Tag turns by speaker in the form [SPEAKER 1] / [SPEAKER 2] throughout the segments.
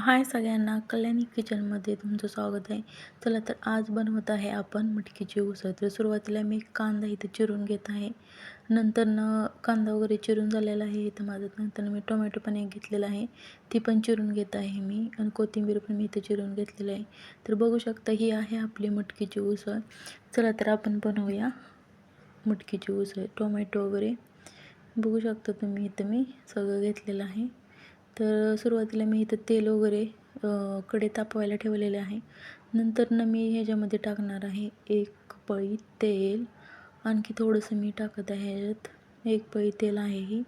[SPEAKER 1] हाय सगळ्यांना कल्याणी किचनमध्ये तुमचं स्वागत आहे. चला तर आज बनवत आहे आपण मटकीची उसळ. तर सुरुवातीला मी कांदा इथे चिरून घेत आहे. नंतरनं कांदा वगैरे चिरून झालेला आहे इथं माझं. नंतर मी टोमॅटो पण एक घेतलेला आहे. ती पण चिरून घेत आहे मी. आणि कोथिंबीर पण मी इथं चिरून घेतलेलं आहे. तर बघू शकता ही आहे आपली मटकीची उसळ. चला तर आपण बनवूया मटकीची उसळ. टोमॅटो वगैरे. बघू शकता तुम्ही इथं मी सगळं घेतलेलं आहे. तर सुरुवातीला मी इथं तेल वगैरे कडे तापवायला ठेवलेले आहे. नंतर मी ह्याच्यामध्ये टाकणार आहे एक पळी तेल. आणखी थोडंसं मी टाकत आहे ह्याच्यात एक पळी तेल आहे ही.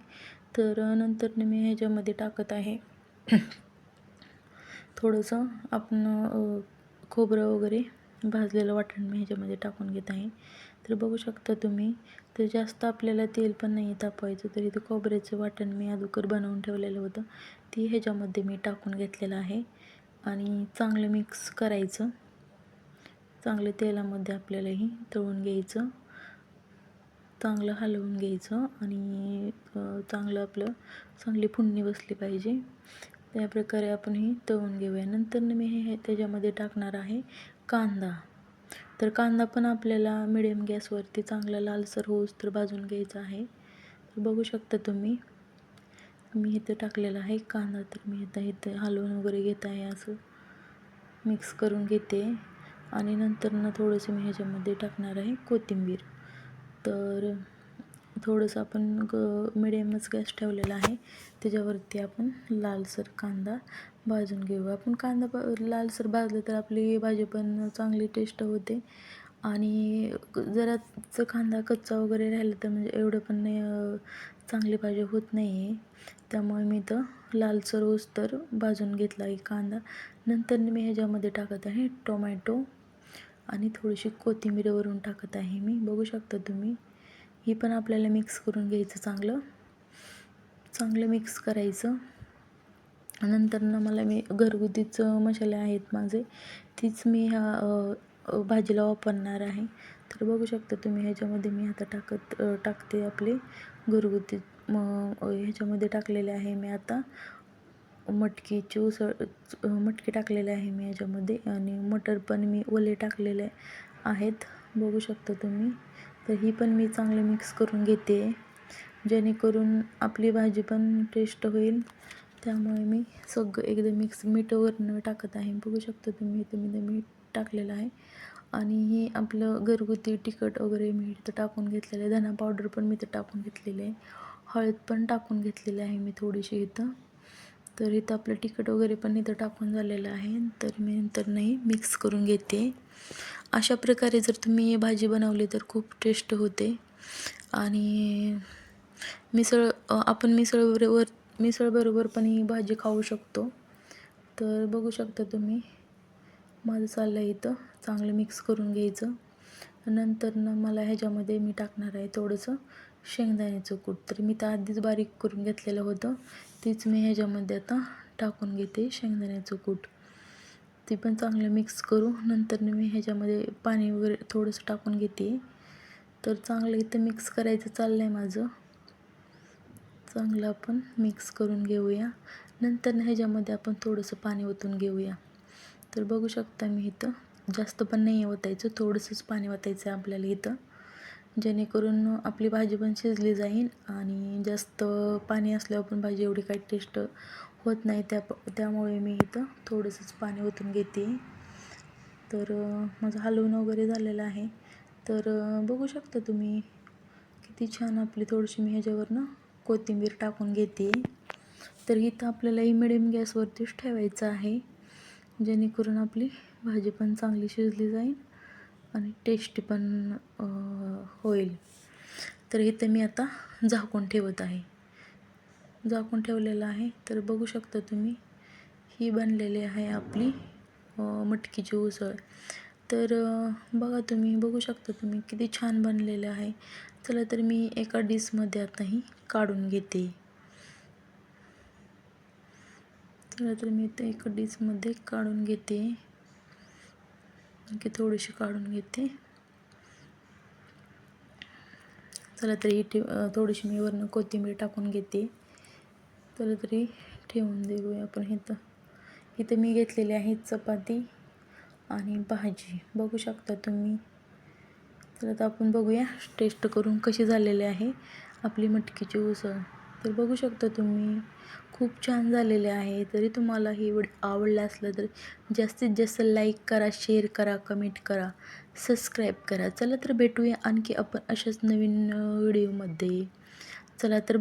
[SPEAKER 1] तर नंतर मी ह्याच्यामध्ये टाकत आहे थोडंसं आपण खोबरं वगैरे भाजलेलं वाटण मी ह्याच्यामध्ये टाकून घेत आहे. तर बघू शकता तुम्ही. तर जास्त आपल्याला तेल पण नाही तापवायचं तरी इथं खोबऱ्याचं वाटण मी अगोदर बनवून ठेवलेलं होतं. ती ह्याच्यामध्ये मी टाकून घेतलेलं आहे. आणि चांगलं मिक्स करायचं. चांगलं तेलामध्ये आपल्यालाही तळून घ्यायचं. चांगलं हलवून घ्यायचं आणि चांगलं आपलं चांगली फुंडणी बसली पाहिजे. त्याप्रकारे आपण ही तळून घेऊया. नंतर मी हे त्याच्यामध्ये टाकणार आहे कांदा. तर कांदा पण आपल्याला मिडियम गॅसवरती चांगला लालसर होऊस तर भाजून घ्यायचा आहे. तर बघू शकता तुम्ही. मी इथं टाकलेला आहे कांदा तर मी आता इथं हलवून वगैरे घेत आहे असं. मिक्स करून घेते. आणि नंतर ना थोडंसं मी ह्याच्यामध्ये टाकणार आहे कोथिंबीर. तर थोडंसं आपण ग मिडियमच गॅस ठेवलेला आहे. त्याच्यावरती आपण लालसर कांदा भाजून घेऊ. आपण कांदा ब लालसर भाजलं तर आपली भाजी पण चांगली टेस्ट होते. आणि जराच कांदा कच्चा वगैरे राहिला तर म्हणजे एवढं पण नाही चांगली भाजी होत नाही आहे त्यामुळे मी तर लालसर तर भाजून घेतला आहे कांदा. नंतर मी ह्याच्यामध्ये टाकत आहे टोमॅटो. आणि थोडीशी कोथिंबीर वरून टाकत आहे मी. बघू शकता तुम्ही. ही पण आपल्याला मिक्स करून घ्यायचं चांगलं. चांगलं मिक्स करायचं. नंतर ना मला मी घरगुतीचं मसाले आहेत माझे. तीच मी ह्या भाजीला वापरणार आहे. तर बघू शकता तुम्ही ह्याच्यामध्ये मी आता टाकत टाकते आपले घरगुती मग ह्याच्यामध्ये टाकलेले आहे मी आता. मटकीची उसळ मटकी टाकलेले आहे मी ह्याच्यामध्ये आणि मटर पण मी ओले टाकलेले आहेत. बघू शकता तुम्ही. तर ही पण मी चांगले मिक्स करून घेते. जेणेकरून आपली भाजी पण टेस्ट होईल. त्यामुळे मी सगळं एकदम मिक्स मीठ वगैरे टाकत आहे. बघू शकता तुम्ही इथं मी मीठ टाकलेलं आहे. आणि ही आपलं घरगुती तिखट वगैरे मी इथं टाकून घेतलेलं आहे. धना पावडर पण मी इथं टाकून घेतलेली आहे. हळद पण टाकून घेतलेली आहे मी थोडीशी इथं. तर इथं आपलं तिखट वगैरे पण इथं टाकून झालेलं आहे. तर मी नंतर नाही मिक्स करून घेते. अशा प्रकारे जर तुम्ही भाजी बनवली तर खूप टेस्ट होते. आणि मिसळ आपण मिसळबरोबर मिसळबरोबर पण ही भाजी खाऊ शकतो. तर बघू शकता तुम्ही माझं चाललं आहे इथं. चांगलं मिक्स करून घ्यायचं. नंतर ना मला ह्याच्यामध्ये मी टाकणार आहे थोडंसं शेंगदाण्याचं कूट. तर मी तर आधीच बारीक करून घेतलेलं होतं. तीच मी ह्याच्यामध्ये आता टाकून घेते शेंगदाण्याचं कूट. ती पण चांगलं मिक्स करू. नंतर मी ह्याच्यामध्ये पाणी वगैरे थोडंसं टाकून घेते. तर चांगलं इथं मिक्स करायचं चाललं आहे माझं. चांगलं आपण मिक्स करून घेऊया. नंतर ह्याच्यामध्ये आपण थोडंसं पाणी ओतून घेऊया. तर बघू शकता मी इथं जास्त पण नाही ओतायचं. थोडंसंच पाणी ओतायचं आहे आपल्याला इथं. जेणेकरून आपली भाजी पण शिजली जाईल आणि जास्त पाणी असल्यावर पण भाजी एवढी काही टेस्ट होत नाही. त्या त्यामुळे मी इथं थोडंसंच पाणी ओतून घेते. तर माझं हलवून वगैरे झालेलं आहे. तर बघू शकता तुम्ही किती छान आपली थोडीशी मी ह्याच्यावरनं कोथिंबीर टाकून घेते. तर इथं आपल्याला ही मिडियम गॅसवरतीच ठेवायचं आहे. जेणेकरून आपली भाजी पण चांगली शिजली जाईल. आणि टेस्टी पण होईल. तर इथं मी आता झाकून ठेवत आहे. झाकून ठेवलेलं आहे. तर बघू शकता तुम्ही ही बनलेली आहे आपली मटकीची उसळ. तर बघा तुम्ही बघू शकता तुम्ही किती छान बनलेलं आहे. चला तर मी एका डिशमध्ये आता ही काढून घेते. चला तर मी इथं एका डिशमध्ये काढून घेते. आणखी थोडीशी काढून घेते. चला तरी ठेव थोडीशी मी वरनं कोथिंबीर टाकून घेते. चला तरी ठेवून देऊया आपण इथं. इथं मी घेतलेली आहे चपाती आणि भाजी. बघू शकता तुम्ही. तर आता आपण बघूया टेस्ट करून कशी झालेली आहे आपली मटकीची उसळ. तर बघू शकता तुम्ही खूप छान झालेले आहे. तरी तुम्हाला हे एवढं आवडलं असलं तर जास्तीत जास्त लाईक करा शेअर करा कमेंट करा सबस्क्राईब करा. चला तर भेटूया आणखी आपण अशाच नवीन व्हिडिओमध्ये चला तर